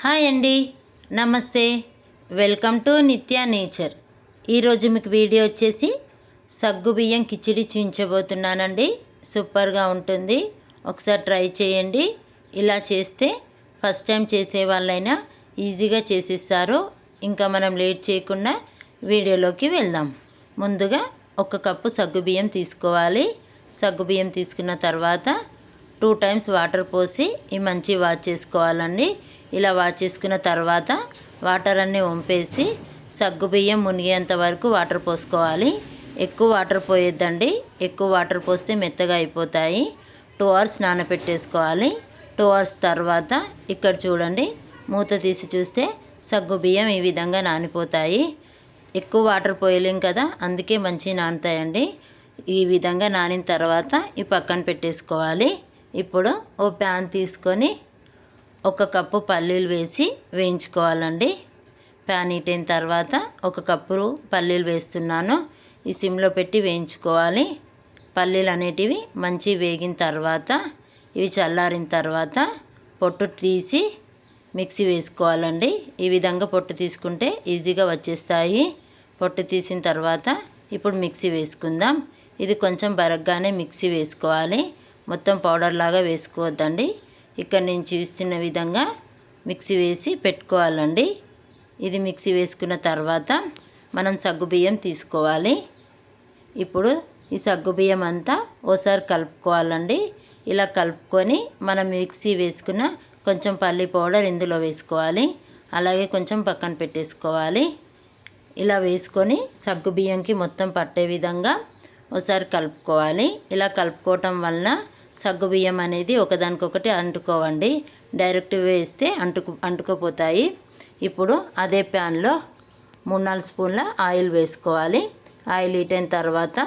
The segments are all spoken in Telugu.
హాయ్ అండి. నమస్తే. Welcome to Nitya nature. ఈరోజు మీకు వీడియో వచ్చేసి సగ్గు బియ్యం కిచిడి చూపించబోతున్నానండి సూపర్గా ఉంటుంది. ఒకసారి ట్రై చేయండి. ఇలా చేస్తే ఫస్ట్ టైం చేసే వాళ్ళైనా ఈజీగా చేసేస్తారు. ఇంకా మనం లేట్ చేయకుండా వీడియోలోకి వెళ్దాం. ముందుగా ఒక కప్పు సగ్గు బియ్యం తీసుకోవాలి. సగ్గు బియ్యం తీసుకున్న తర్వాత టూ టైమ్స్ వాటర్ పోసి ఈ మంచి వాష్ చేసుకోవాలండి. ఇలా వాష్ చేసుకున్న తర్వాత వాటర్ అన్నీ వంపేసి సగ్గుబియ్యం మునిగేంత వరకు వాటర్ పోసుకోవాలి. ఎక్కువ వాటర్ పోయొద్దండి. ఎక్కువ వాటర్ పోస్తే మెత్తగా అయిపోతాయి. టూ అవర్స్ నానబెట్టేసుకోవాలి టూ అవర్స్ తర్వాత ఇక్కడ చూడండి మూత తీసి చూస్తే సగ్గు బియ్యం ఈ విధంగా నానిపోతాయి. ఎక్కువ వాటర్ పోయలేం కదా అందుకే మంచి నానుతాయండి. ఈ విధంగా నానిన తర్వాత ఈ పక్కన పెట్టేసుకోవాలి. ఇప్పుడు ఓ ప్యాన్ తీసుకొని ఒక కప్పు పల్లీలు వేసి వేయించుకోవాలండి. ప్యాన్ అయిన తర్వాత ఒక కప్పు పల్లీలు వేస్తున్నాను. ఈ సిమ్లో పెట్టి వేయించుకోవాలి. పల్లీలు అనేటివి మంచి వేగిన తర్వాత ఇవి చల్లారిన తర్వాత పొట్టు తీసి మిక్సీ వేసుకోవాలండి. ఈ విధంగా పొట్టు తీసుకుంటే ఈజీగా వచ్చేస్తాయి. పొట్టు తీసిన తర్వాత ఇప్పుడు మిక్సీ వేసుకుందాం. ఇది కొంచెం బరగ్గానే మిక్సీ వేసుకోవాలి. మొత్తం పౌడర్ లాగా వేసుకోవద్దండి. ఇక్కడ నేను చూస్తున్న విధంగా మిక్సీ వేసి పెట్టుకోవాలండి. ఇది మిక్సీ వేసుకున్న తర్వాత మనం సగ్గుబియ్యం తీసుకోవాలి. ఇప్పుడు ఈ సగ్గుబియ్యం అంతా ఓసారి కలుపుకోవాలండి. ఇలా కలుపుకొని మనం మిక్సీ వేసుకున్న కొంచెం పల్లి పౌడర్ ఇందులో వేసుకోవాలి. అలాగే కొంచెం పక్కన పెట్టేసుకోవాలి. ఇలా వేసుకొని సగ్గుబియ్యంకి మొత్తం పట్టే విధంగా ఒకసారి కలుపుకోవాలి. ఇలా కలుపుకోవటం వలన సగ్గు బియ్యం అనేది ఒకదానికొకటి అంటుకోవండి. డైరెక్ట్ వేస్తే అంటుకు అంటుకుపోతాయి. ఇప్పుడు అదే ప్యాన్లో మూడు నాలుగు స్పూన్ల ఆయిల్ వేసుకోవాలి. ఆయిల్ హీట్ అయిన తర్వాత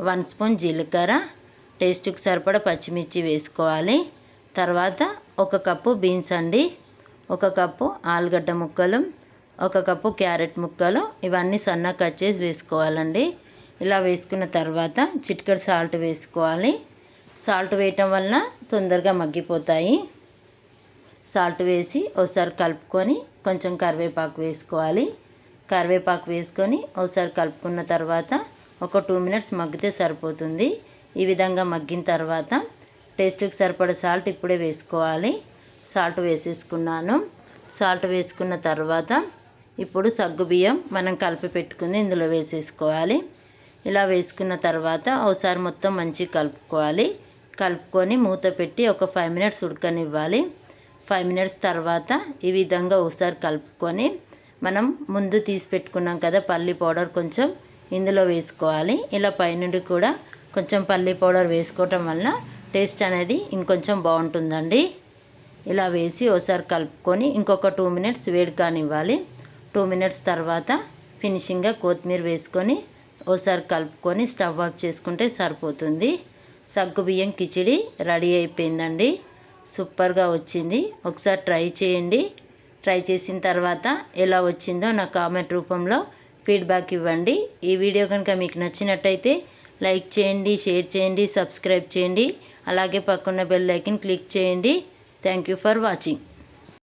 వన్ స్పూన్ జీలకర్ర టేస్ట్కి సరిపడ పచ్చిమిర్చి వేసుకోవాలి. తర్వాత ఒక కప్పు బీన్స్ అండి. ఒక కప్పు ఆలుగడ్డ ముక్కలు ఒక కప్పు క్యారెట్ ముక్కలు ఇవన్నీ సన్న కట్ చేసి వేసుకోవాలండి. ఇలా వేసుకున్న తర్వాత చిటికెడు సాల్ట్ వేసుకోవాలి. సాల్ట్ వేయటం వలన తొందరగా మగ్గిపోతాయి. సాల్ట్ వేసి ఒకసారి కలుపుకొని కొంచెం కరివేపాకు వేసుకోవాలి. కరివేపాకు వేసుకొని ఒకసారి కలుపుకున్న తర్వాత ఒక టూ మినిట్స్ మగ్గితే సరిపోతుంది. ఈ విధంగా మగ్గిన తర్వాత టేస్ట్కి సరిపడ సాల్ట్ ఇప్పుడే వేసుకోవాలి. సాల్ట్ వేసేసుకున్నాను. సాల్ట్ వేసుకున్న తర్వాత ఇప్పుడు సగ్గుబియ్యం మనం కలిపి పెట్టుకుని ఇందులో వేసేసుకోవాలి. ఇలా వేసుకున్న తర్వాత ఒకసారి మొత్తం మంచిగా కలుపుకోవాలి. కలుపుకొని మూత పెట్టి ఒక ఫైవ్ మినిట్స్ ఉడకనివ్వాలి. ఫైవ్ మినిట్స్ తర్వాత ఈ విధంగా ఒకసారి కలుపుకొని మనం ముందు తీసి పెట్టుకున్నాం కదా పల్లి పౌడర్ కొంచెం ఇందులో వేసుకోవాలి. ఇలా పైనుండి కూడా కొంచెం పల్లి పౌడర్ వేసుకోవటం వల్ల టేస్ట్ అనేది ఇంకొంచెం బాగుంటుందండి. ఇలా వేసి ఒకసారి కలుపుకొని ఇంకొక టూ మినిట్స్ వేడి కానివ్వాలి టూ మినిట్స్ తర్వాత ఫినిషింగ్గా కొత్తిమీర వేసుకొని ఒకసారి కలుపుకొని స్టవ్ ఆఫ్ చేసుకుంటే సరిపోతుంది. సగ్గు బియ్యం కిచిడి రెడీ అయిపోయిందండి. సూపర్గా వచ్చింది. ఒకసారి ట్రై చేయండి. ట్రై చేసిన తర్వాత ఎలా వచ్చిందో నా కామెంట్ రూపంలో ఫీడ్బ్యాక్ ఇవ్వండి. ఈ వీడియో కనుక మీకు నచ్చినట్టయితే లైక్ చేయండి షేర్ చేయండి సబ్స్క్రైబ్ చేయండి. అలాగే పక్కన బెల్ ఐకన్ క్లిక్ చేయండి. Thank you for watching.